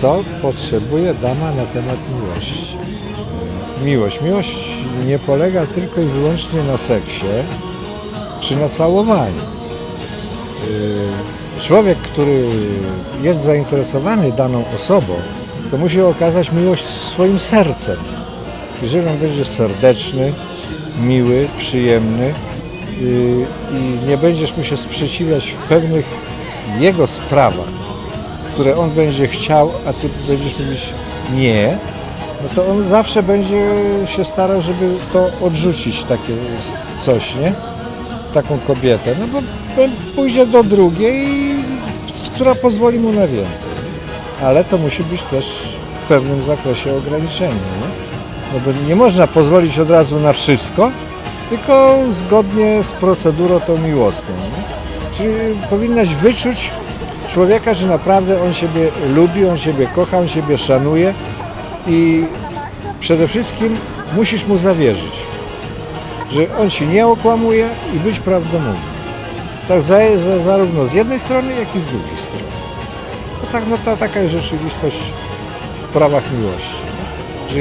co potrzebuje dama na temat miłości. Miłość. Miłość nie polega tylko i wyłącznie na seksie czy na całowaniu. Yy, Człowiek, który jest zainteresowany daną osobą, to musi okazać miłość swoim sercem. Jeżeli on będzie serdeczny, miły, przyjemny yy, i nie będziesz mu się sprzeciwiać w pewnych jego sprawach, które on będzie chciał, a ty będziesz mówić nie, no to on zawsze będzie się starał, żeby to odrzucić takie coś, nie? Taką kobietę, no bo pójdzie do drugiej, która pozwoli mu na więcej. Ale to musi być też w pewnym zakresie ograniczenie, nie? No bo nie można pozwolić od razu na wszystko, tylko zgodnie z procedurą tą miłosną. Nie? Czyli powinnaś wyczuć człowieka, że naprawdę on siebie lubi, on siebie kocha, on siebie szanuje i przede wszystkim musisz mu zawierzyć, że on ci nie okłamuje i być prawdomówny. Tak za, za, zarówno z jednej strony, jak i z drugiej strony. No tak, no to taka jest rzeczywistość w prawach miłości. Że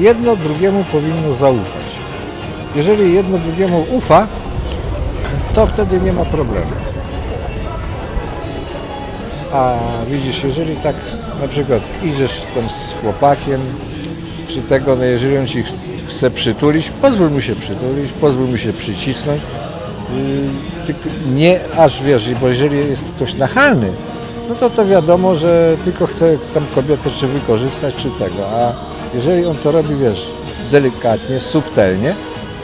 jedno drugiemu powinno zaufać. Jeżeli jedno drugiemu ufa, to wtedy nie ma problemu. A widzisz, jeżeli tak na przykład idziesz tam z chłopakiem, czy tego, no jeżeli on ci ch- chce przytulić, pozwól mu się przytulić, pozwól mu się przycisnąć. Yy, tylko nie aż wiesz, bo jeżeli jest ktoś nachalny, no to to wiadomo, że tylko chce tam kobietę czy wykorzystać, czy tego. A jeżeli on to robi, wiesz, delikatnie, subtelnie,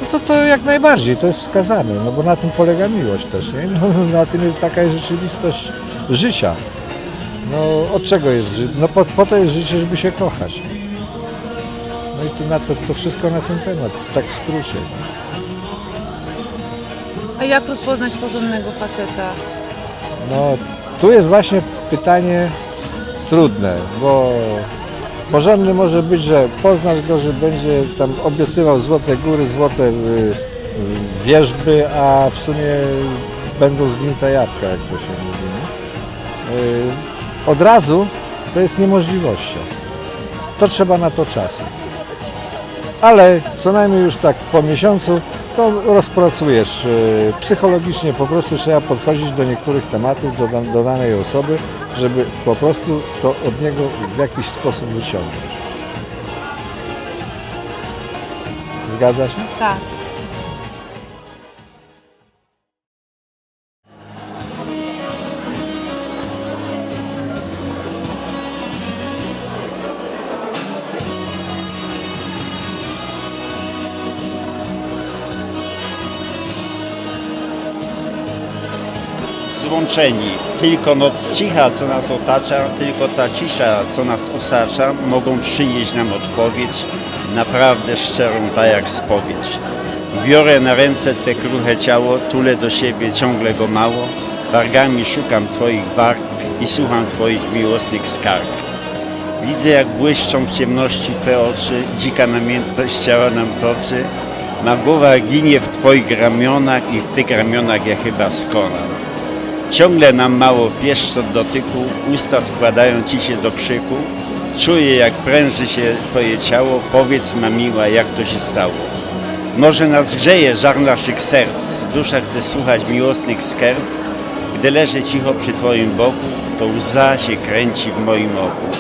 no to to jak najbardziej, to jest wskazane, no bo na tym polega miłość też, nie? No, na tym taka jest rzeczywistość życia. No od czego jest życie? No po, po to jest życie, żeby się kochać. No i to, na to, to wszystko na ten temat, tak w skrócie. A jak rozpoznać porządnego faceta? No tu jest właśnie pytanie trudne, bo porządny może być, że poznasz go, że będzie tam obiecywał złote góry, złote y, y, wierzby, a w sumie będą zgnite jabłka, jak to się mówi. Nie? Y, Od razu to jest niemożliwością. To trzeba na to czasu. Ale co najmniej już tak po miesiącu to rozpracujesz. y, Psychologicznie po prostu trzeba podchodzić do niektórych tematów, do, do danej osoby, żeby po prostu to od niego w jakiś sposób wyciągnąć. Zgadza się? Tak. Tylko noc cicha, co nas otacza, tylko ta cisza, co nas osacza, mogą przynieść nam odpowiedź, naprawdę szczerą, tak jak spowiedź. Biorę na ręce Twe kruche ciało, tulę do siebie ciągle go mało, wargami szukam Twoich warg i słucham Twoich miłosnych skarg. Widzę, jak błyszczą w ciemności Twe oczy, dzika namiętność ciała nam toczy, ma głowa ginie w Twoich ramionach i w tych ramionach ja chyba skonam. Ciągle nam mało pieszcz od dotyku, usta składają ci się do krzyku. Czuję, jak pręży się twoje ciało, powiedz ma miła, jak to się stało. Może nas grzeje żar naszych serc, dusza chce słuchać miłosnych skerc. Gdy leżę cicho przy twoim boku, to łza się kręci w moim oku.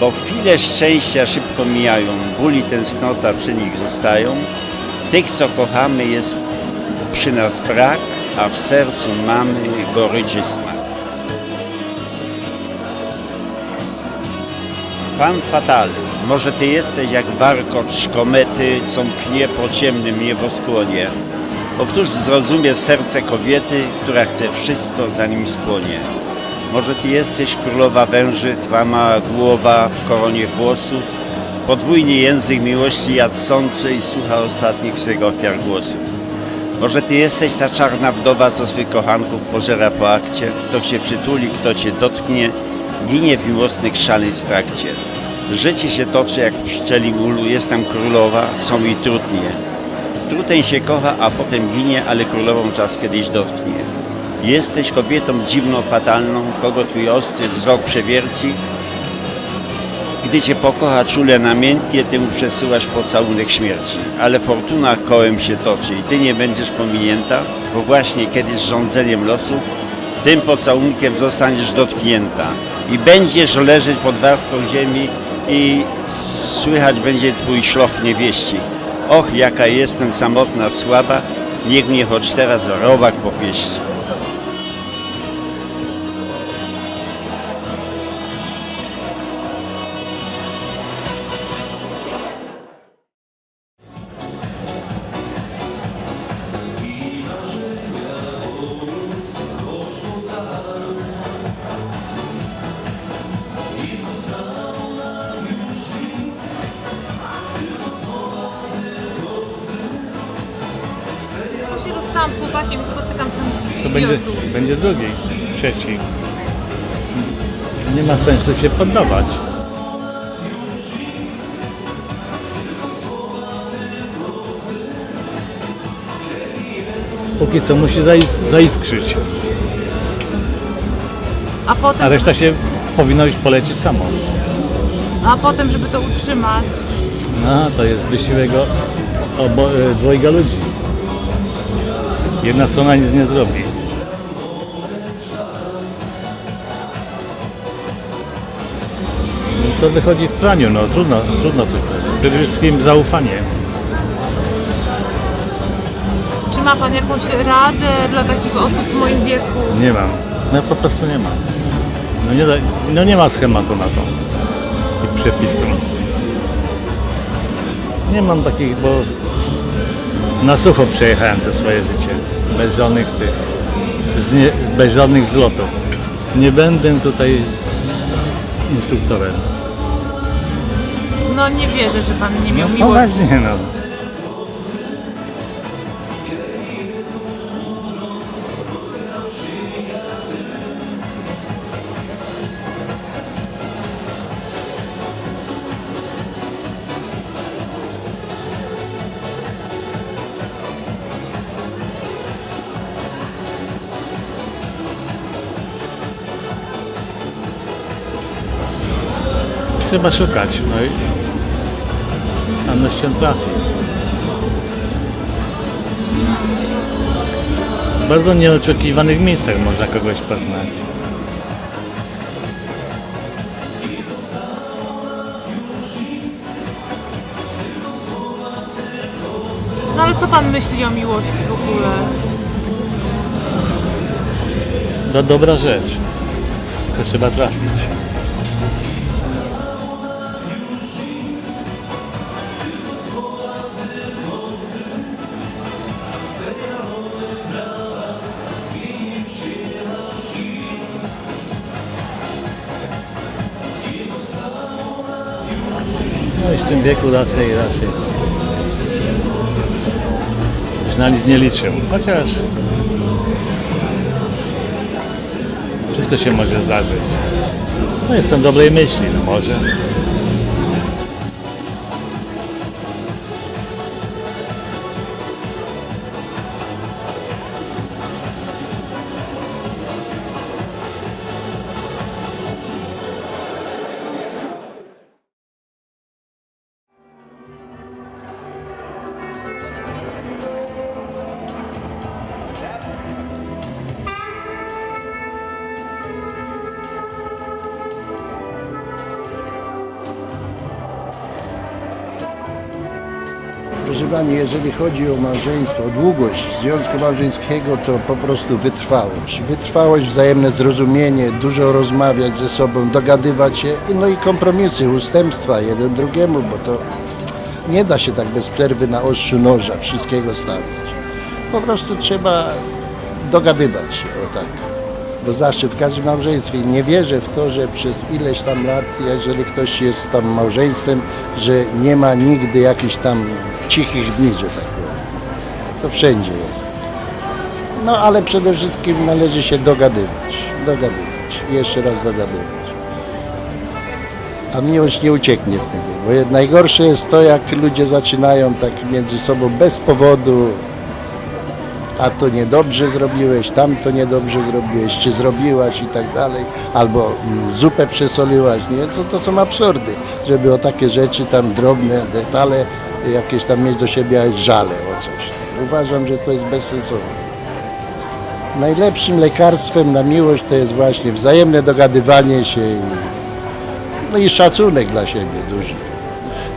Bo chwile szczęścia szybko mijają, ból i tęsknota przy nich zostają. Tych, co kochamy, jest przy nas brak, a w sercu mamy goryczy smak. Pan fatal, może ty jesteś jak warkocz komety, co mknie po ciemnym nieboskłonie. Bo któż zrozumie serce kobiety, która chce wszystko zanim skłonie? Może ty jesteś królowa węży, twa mała głowa w koronie włosów, podwójny język miłości jadł sączy i słucha ostatnich swych ofiar głosów. Może ty jesteś ta czarna wdowa, co swych kochanków pożera po akcie, kto cię przytuli, kto cię dotknie, ginie w miłosnych szaleństw trakcie. Życie się toczy jak w szczeli ulu, jest tam królowa, są i trudnie. Truteń się kocha, a potem ginie, ale królową czas kiedyś dotknie. Jesteś kobietą dziwną, fatalną, kogo twój ostry wzrok przewierci, Gdy cię pokocha czule namiętnie, ty mu przesyłasz pocałunek śmierci. Ale fortuna kołem się toczy i ty nie będziesz pominięta, bo właśnie kiedyś rządzeniem losu tym pocałunkiem zostaniesz dotknięta i będziesz leżeć pod warstwą ziemi i słychać będzie twój szloch niewieści. Och, jaka jestem samotna, słaba, niech mnie choć teraz robak popieści. Będzie, będzie drugi, trzeci. Nie ma sensu się poddawać. Póki co musi zais- zaiskrzyć, A potem, a reszta się powinno już polecieć samo. a potem, żeby to utrzymać. No, to jest wysiłek o- obo, e, dwojga ludzi. Jedna strona nic nie zrobi. To wychodzi w praniu, no trudno, trudno coś. Przede wszystkim zaufanie. Czy ma Pan jakąś radę dla takich osób w moim wieku? Nie mam. No po prostu nie ma. No nie, da, no nie ma schematu na to. I przepisu. Nie mam takich, bo na sucho przejechałem to swoje życie. Bez żadnych z tych, z nie, bez żadnych zlotów. Nie będę tutaj instruktorem. No nie wierzę, że Pan nie miał No miłości. właśnie, no. Trzeba szukać, no i Ano się trafi. W bardzo nieoczekiwanych miejscach można kogoś poznać. No ale co Pan myśli o miłości w ogóle? To dobra rzecz. To trzeba trafić. No w tym wieku raczej, raczej. Już na nic nie liczył. Chociaż wszystko się może zdarzyć. No jestem dobrej myśli, no może. Jeżeli chodzi o małżeństwo, o długość związku małżeńskiego, to po prostu wytrwałość. Wytrwałość, wzajemne zrozumienie, dużo rozmawiać ze sobą, dogadywać się, no i kompromisy, ustępstwa jeden drugiemu, bo to nie da się tak bez przerwy na ostrzu noża wszystkiego stawiać. Po prostu trzeba dogadywać się, o tak. Bo zawsze w każdym małżeństwie nie wierzę w to, że przez ileś tam lat, jeżeli ktoś jest tam małżeństwem, że nie ma nigdy jakichś tam cichych dni, że tak powiem. To wszędzie jest. No ale przede wszystkim należy się dogadywać, dogadywać jeszcze raz dogadywać. A miłość nie ucieknie wtedy, bo najgorsze jest to, jak ludzie zaczynają tak między sobą bez powodu a to niedobrze zrobiłeś, tam to niedobrze zrobiłeś, czy zrobiłaś i tak dalej, albo mm, zupę przesoliłaś, nie? To, to są absurdy, żeby o takie rzeczy tam drobne detale jakieś tam mieć do siebie żale o coś. Uważam, że to jest bezsensowne. Najlepszym lekarstwem na miłość to jest właśnie wzajemne dogadywanie się i, no i szacunek dla siebie duży.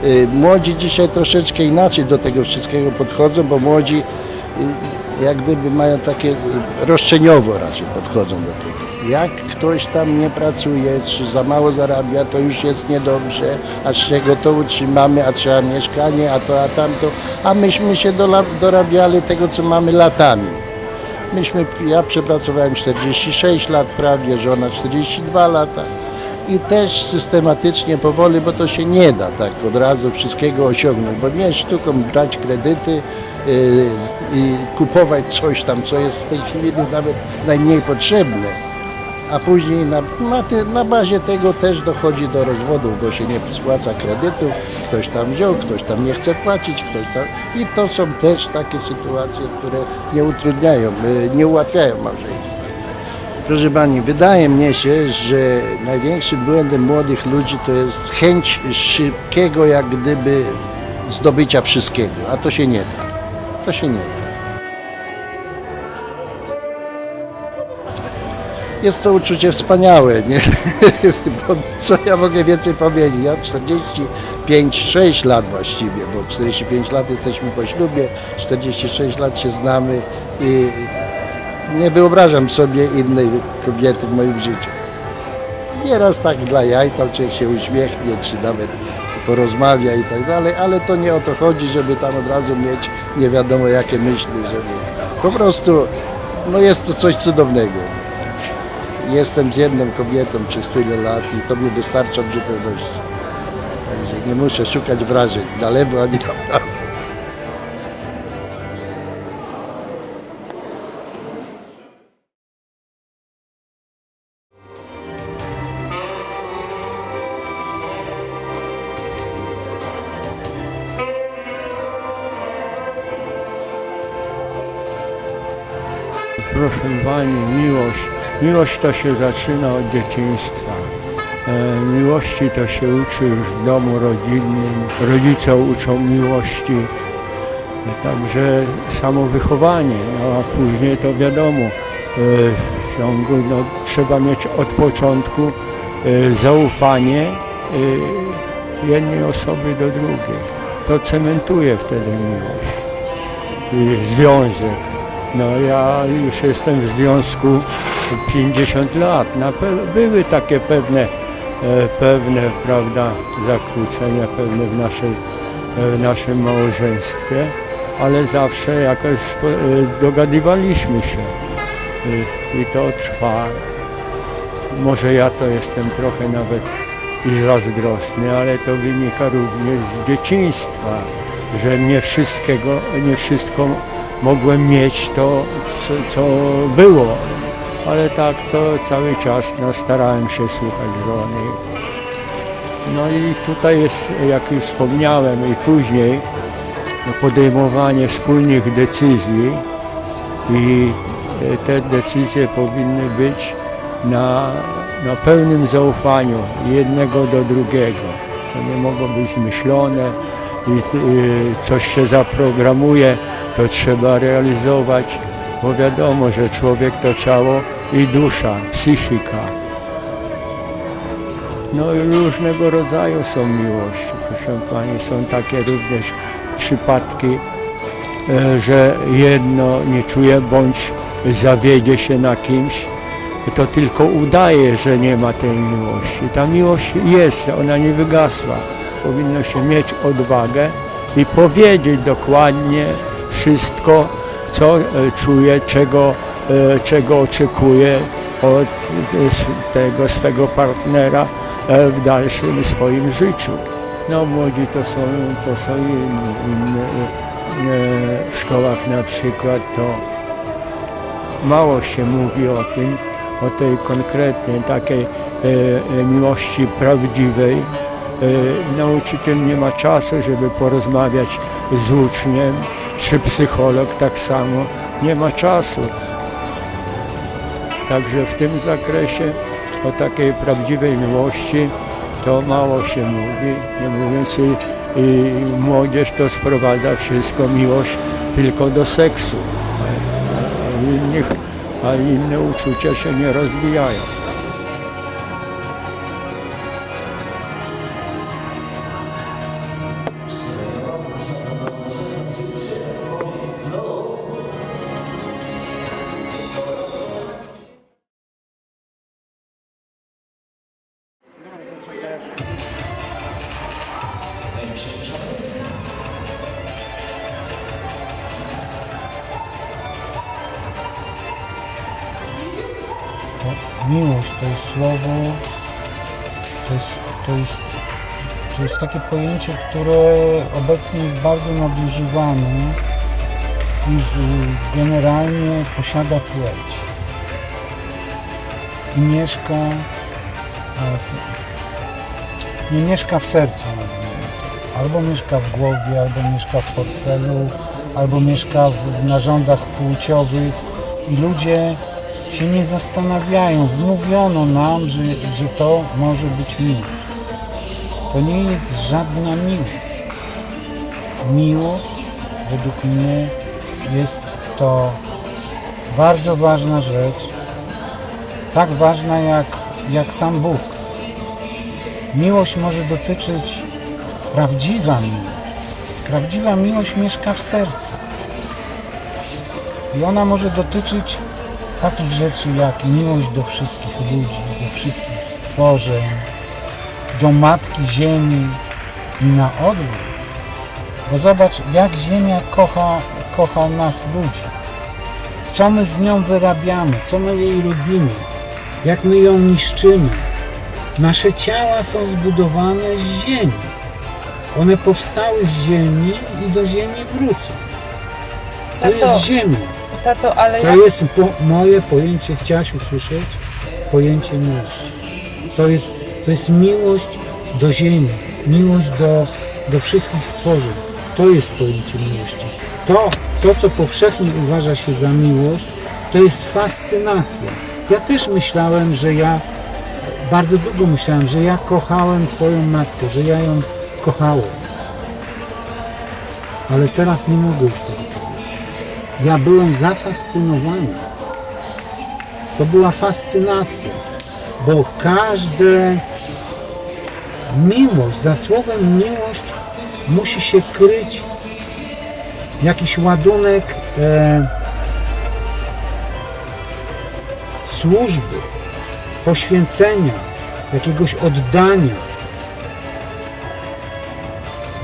Y, Młodzi dzisiaj troszeczkę inaczej do tego wszystkiego podchodzą, bo młodzi y, jak gdyby mają takie roszczeniowo raczej podchodzą do tego. Jak ktoś tam nie pracuje, czy za mało zarabia, to już jest niedobrze, a z czego to utrzymamy, a trzeba mieszkanie, a to, a tamto, a myśmy się dorabiali tego, co mamy latami. Myśmy, ja przepracowałem 46 lat prawie, żona 42 lata i też systematycznie, powoli, bo to się nie da tak od razu wszystkiego osiągnąć, bo nie jest sztuką brać kredyty yy, i kupować coś tam, co jest w tej chwili nawet najmniej potrzebne. A później na, na, ty, na bazie tego też dochodzi do rozwodów, bo się nie spłaca kredytów, ktoś tam wziął, ktoś tam nie chce płacić, ktoś tam... I to są też takie sytuacje, które nie utrudniają, y, nie ułatwiają małżeństwa. Proszę Pani, wydaje mnie się, że największym błędem młodych ludzi to jest chęć szybkiego jak gdyby zdobycia wszystkiego, a to się nie da. To się nie da. Jest to uczucie wspaniałe, nie? Bo co ja mogę więcej powiedzieć? Ja 45-6 lat właściwie, bo 45 lat jesteśmy po ślubie, 46 lat się znamy i nie wyobrażam sobie innej kobiety w moim życiu. Nieraz tak dla jaj, tam człowiek się uśmiechnie, czy nawet porozmawia i tak dalej, ale to nie o to chodzi, żeby tam od razu mieć nie wiadomo jakie myśli, żeby po prostu, no jest to coś cudownego. Jestem z jedną kobietą przez tyle lat i to mi wystarcza w zupełności. Także nie muszę szukać wrażeń na lewo ani na prawo. Proszę Pani, miłość. Miłość to się zaczyna od dzieciństwa. E, miłości to się uczy już w domu rodzinnym. Rodzice uczą miłości. E, Także samo wychowanie, no a później to wiadomo, e, w ciągu no, trzeba mieć od początku zaufanie jednej osoby do drugiej. To cementuje wtedy miłość i związek. No ja już jestem w związku 50 lat. Były takie pewne, e, pewne prawda, zakłócenia pewne w, naszej, e, w naszym małżeństwie, ale zawsze jakoś e, dogadywaliśmy się i to trwa. Może ja to jestem trochę nawet i zazdrosny, ale to wynika również z dzieciństwa, że nie wszystkiego, nie wszystko mogłem mieć to, co, co było. Ale tak to cały czas no, starałem się słuchać żony. No i tutaj jest, jak już wspomniałem i później, no, podejmowanie wspólnych decyzji i e, te decyzje powinny być na, na pełnym zaufaniu jednego do drugiego. To nie mogło być zmyślone i y, coś się zaprogramuje, to trzeba realizować, bo wiadomo, że człowiek to ciało i dusza, psychika. No i różnego rodzaju są miłości. Proszę Pani, są takie również przypadki, e, że jedno nie czuje bądź zawiedzie się na kimś, to tylko udaje, że nie ma tej miłości. Ta miłość jest, ona nie wygasła. Powinno się mieć odwagę i powiedzieć dokładnie wszystko, co e, czuje, czego, e, czego oczekuje od e, tego swego partnera w dalszym swoim życiu. No młodzi to są, to są inni, inne, e, w szkołach na przykład to mało się mówi o tym, o tej konkretnej takiej miłości prawdziwej. Nauczyciel nie ma czasu, żeby porozmawiać z uczniem, czy psycholog tak samo, nie ma czasu. Także w tym zakresie o takiej prawdziwej miłości to mało się mówi, nie mówiąc i, i młodzież to sprowadza wszystko miłość tylko do seksu, a, a, innych, a inne uczucia się nie rozwijają. Miłość to jest słowo, to jest, to jest, to jest takie pojęcie, które obecnie jest bardzo nadużywane i generalnie posiada płeć. I mieszka, nie mieszka w sercu, nazwijmy. Albo mieszka w głowie, albo mieszka w portfelu, albo mieszka w narządach płciowych i ludzie się nie zastanawiają. Wmówiono nam, że, że to może być miłość. To nie jest żadna miłość. Miłość według mnie jest to bardzo ważna rzecz, tak ważna jak, jak sam Bóg. Miłość może dotyczyć prawdziwa miłość. Prawdziwa miłość mieszka w sercu. I ona może dotyczyć takich rzeczy jak miłość do wszystkich ludzi, do wszystkich stworzeń, do Matki Ziemi i na odwrót. Bo zobacz, jak Ziemia kocha, kocha nas ludzi. Co my z nią wyrabiamy, co my jej robimy, jak my ją niszczymy. Nasze ciała są zbudowane z ziemi. One powstały z ziemi i do ziemi wrócą. To Tato, jest ziemia. Tato, ale To jest po, moje pojęcie, chciałaś usłyszeć? Pojęcie miłości. To jest, to jest miłość do ziemi, miłość do, do wszystkich stworzeń. To jest pojęcie miłości. To, to, co powszechnie uważa się za miłość, to jest fascynacja. Ja też myślałem, że ja, bardzo długo myślałem, że ja kochałem Twoją matkę, że ja ją kochałem. Ale teraz nie mogę już tego. Ja byłem zafascynowany. To była fascynacja, bo każde miłość, za słowem miłość musi się kryć jakiś ładunek e, służby, poświęcenia, jakiegoś oddania.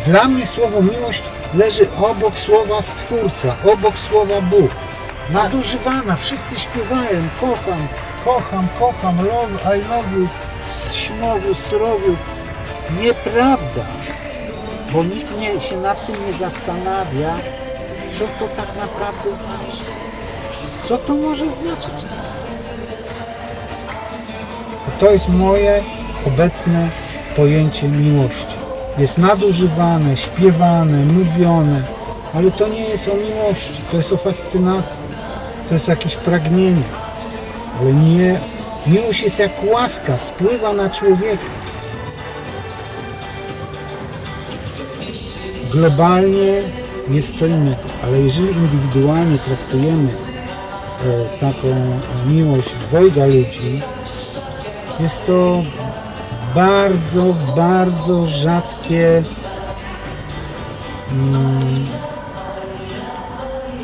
Dla mnie słowo miłość leży obok słowa Stwórca, obok słowa Bóg. Nadużywana, wszyscy śpiewają, kocham, kocham, kocham, love, I love you, z śmogu, srowiu. Nieprawda, bo nikt nie, się nad tym nie zastanawia, co to tak naprawdę znaczy. Co to może znaczyć? To jest moje obecne pojęcie miłości. Jest nadużywane, śpiewane, mówione, ale to nie jest o miłości, to jest o fascynacji, to jest jakieś pragnienie. Ale nie, miłość jest jak łaska, spływa na człowieka. Globalnie jest co innego, ale jeżeli indywidualnie traktujemy e, taką miłość dwojga ludzi, jest to bardzo, bardzo rzadkie. mm,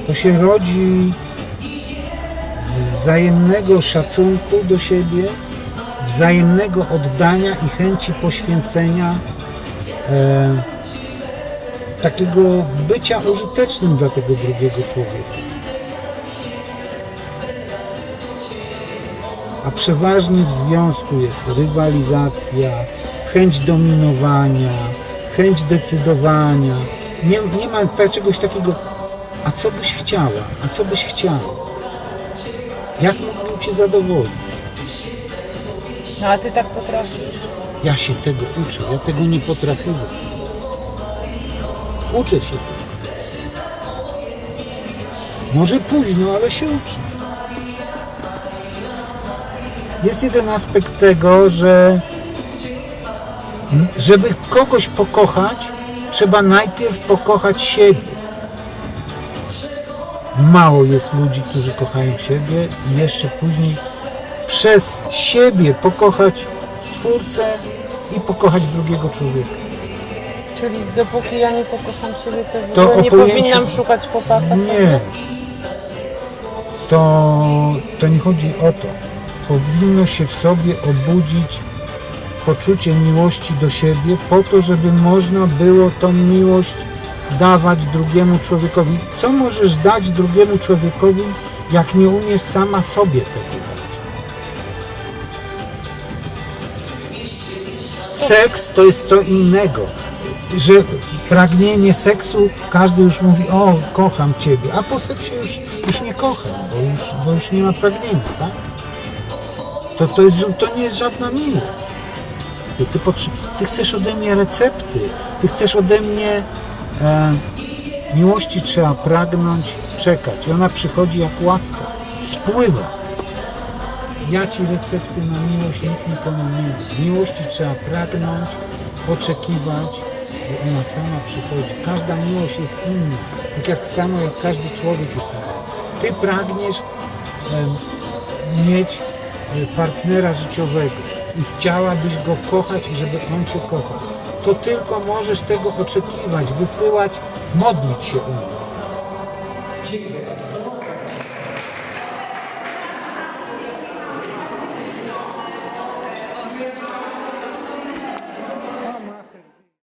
To się rodzi z wzajemnego szacunku do siebie, wzajemnego oddania i chęci poświęcenia, e, takiego bycia użytecznym dla tego drugiego człowieka. A przeważnie w związku jest rywalizacja, chęć dominowania, chęć decydowania. Nie, nie ma ta- czegoś takiego, a co byś chciała, a co byś chciał? Jak mógłbym Cię zadowolić? No a ty tak potrafisz. Ja się tego uczę, ja tego nie potrafiłem. Uczę się tego. Może późno, ale się uczy. Jest jeden aspekt tego, że żeby kogoś pokochać, trzeba najpierw pokochać siebie. Mało jest ludzi, którzy kochają siebie i jeszcze później przez siebie pokochać Stwórcę i pokochać drugiego człowieka. Czyli dopóki ja nie pokocham siebie, to, To nie pojęciu- powinnam szukać chłopaka Nie. sobie. To, to nie chodzi o to. Powinno się w sobie obudzić poczucie miłości do siebie po to, żeby można było tą miłość dawać drugiemu człowiekowi. Co możesz dać drugiemu człowiekowi, jak nie umiesz sama sobie tego dać? Seks to jest co innego. Że pragnienie seksu, każdy już mówi, o, kocham Ciebie, a po seksie już, już nie kocham, bo już, bo już nie ma pragnienia, tak? To, to, jest, to nie jest żadna miłość. Ty, ty, ty chcesz ode mnie recepty, ty chcesz ode mnie e, miłości trzeba pragnąć, czekać. I ona przychodzi jak łaska, spływa. Ja ci recepty na miłość nikt nikomu nie da. Miłości trzeba pragnąć, oczekiwać, bo ona sama przychodzi. Każda miłość jest inna, tak jak samo jak każdy człowiek jest inny. Ty pragniesz em, mieć e, partnera życiowego i chciałabyś go kochać i żeby on cię kochał. To tylko możesz tego oczekiwać, wysyłać, modlić się o niego.